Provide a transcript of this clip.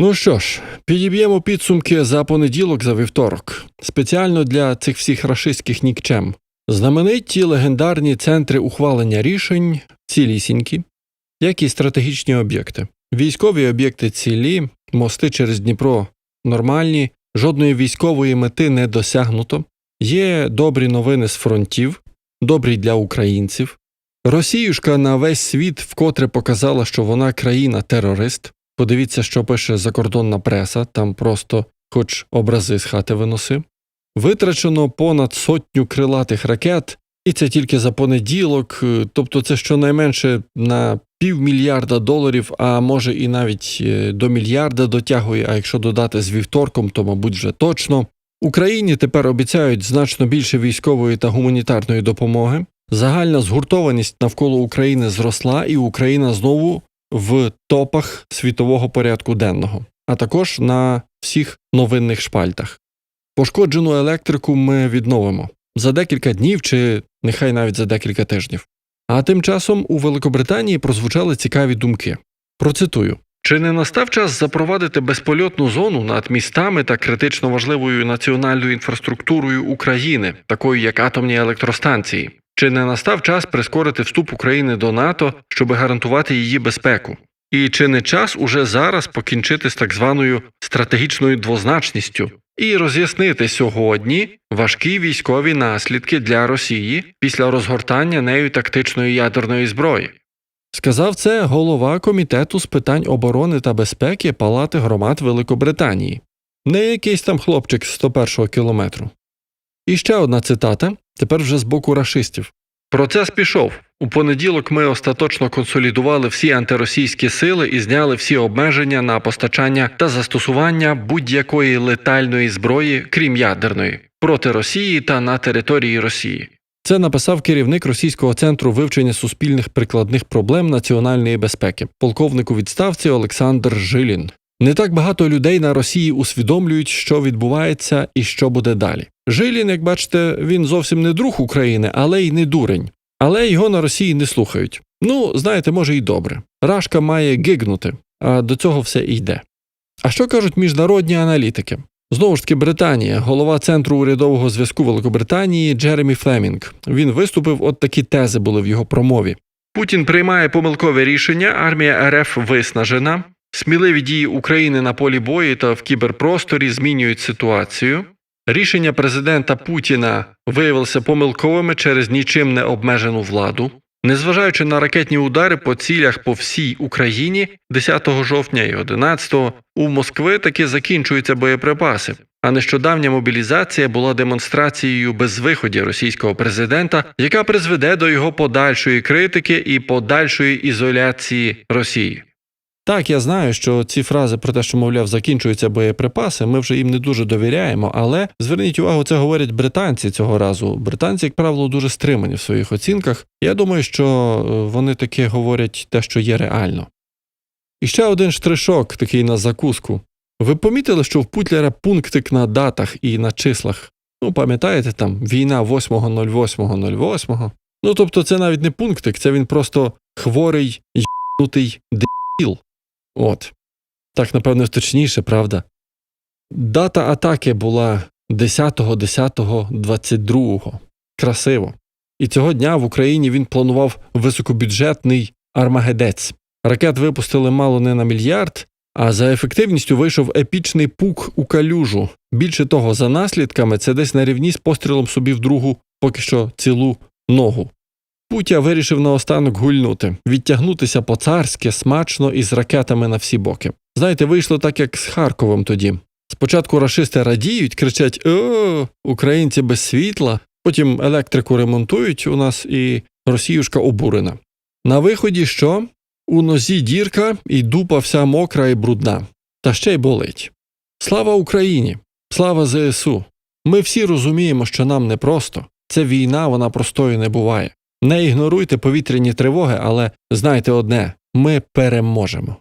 Ну що ж, підіб'ємо підсумки за понеділок за вівторок. Спеціально для цих всіх рашистських нікчем. Знамениті легендарні центри ухвалення рішень цілісінькі, як і стратегічні об'єкти. Військові об'єкти цілі, мости через Дніпро нормальні, жодної військової мети не досягнуто. Є добрі новини з фронтів, добрі для українців. Росіюшка на весь світ вкотре показала, що вона країна-терорист. Подивіться, що пише закордонна преса, там просто хоч образи з хати виноси. Витрачено понад сотню крилатих ракет, і це тільки за понеділок, е, тобто це щонайменше на півмільярда доларів, а може і навіть е, до мільярда дотягує, а якщо додати з вівторком, то, мабуть, вже точно. Україні тепер обіцяють значно більше військової та гуманітарної допомоги. Загальна згуртованість навколо України зросла, і Україна знову в топах світового порядку денного, а також на всіх новинних шпальтах. Пошкоджену електрику ми відновимо за декілька днів чи нехай навіть за декілька тижнів. А тим часом у Великобританії прозвучали цікаві думки. Процитую: чи не настав час запровадити безпольотну зону над містами та критично важливою національною інфраструктурою України, такою як атомні електростанції? Чи не настав час прискорити вступ України до НАТО, щоб гарантувати її безпеку? І чи не час уже зараз покінчити з так званою стратегічною двозначністю і роз'яснити сьогодні важкі військові наслідки для Росії після розгортання нею тактичної ядерної зброї? Сказав це голова комітету з питань оборони та безпеки Палати громад Великобританії, не якийсь там хлопчик з 101-го кілометру. І ще одна цитата, тепер вже з боку рашистів. Процес пішов. У понеділок ми остаточно консолідували всі антиросійські сили і зняли всі обмеження на постачання та застосування будь-якої летальної зброї, крім ядерної, проти Росії та на території Росії. Це написав керівник Російського центру вивчення суспільних прикладних проблем національної безпеки, полковник у відставці Олександр Жилін. Не так багато людей на Росії усвідомлюють, що відбувається і що буде далі. Жилін, як бачите, він зовсім не друг України, але й не дурень. Але його на Росії не слухають. Ну, знаєте, може і добре. Рашка має гигнути, а до цього все йде. А що кажуть міжнародні аналітики? Знову ж таки, Британія, голова центру урядового зв'язку Великобританії Джеремі Флемінг. Він виступив, от такі тези були в його промові. Путін приймає помилкове рішення, армія РФ виснажена. Сміливі дії України на полі бою та в кіберпросторі змінюють ситуацію. Рішення президента Путіна виявилися помилковими через нічим не обмежену владу. Незважаючи на ракетні удари по цілях по всій Україні 10 жовтня і 11 у Москви таки закінчуються боєприпаси. А нещодавня мобілізація була демонстрацією безвиході російського президента, яка призведе до його подальшої критики і подальшої ізоляції Росії. Так, я знаю, що ці фрази про те, що, мовляв, закінчуються боєприпаси, ми вже їм не дуже довіряємо, але зверніть увагу, це говорять британці цього разу. Британці, як правило, дуже стримані в своїх оцінках. Я думаю, що е, вони таки говорять те, що є реально. І ще один штришок, такий на закуску. Ви помітили, що в Путлера пунктик на датах і на числах? Ну, пам'ятаєте, там війна 8.08.08. Ну, тобто, це навіть не пунктик, це він просто хворий, й**нутий дебіл. От. Так, напевно, точніше, правда. Дата атаки була 10.10.22. Красиво. І цього дня в Україні він планував високобюджетний армагедець. Ракет випустили мало не на мільярд, а за ефективністю вийшов епічний пук у калюжу. Більше того, за наслідками це десь на рівні з пострілом собі в другу, поки що цілу ногу. Путя вирішив наостанок гульнути, відтягнутися по-царськи, смачно і з ракетами на всі боки. Знаєте, вийшло так, як з Харковом тоді. Спочатку рашисти радіють, кричать О, українці без світла, потім електрику ремонтують у нас і Росіюшка обурена. На виході що? У нозі дірка і дупа вся мокра і брудна. Та ще й болить. Слава Україні! Слава ЗСУ! Ми всі розуміємо, що нам непросто. Це війна, вона простою не буває. Не ігноруйте повітряні тривоги, але знайте одне ми переможемо.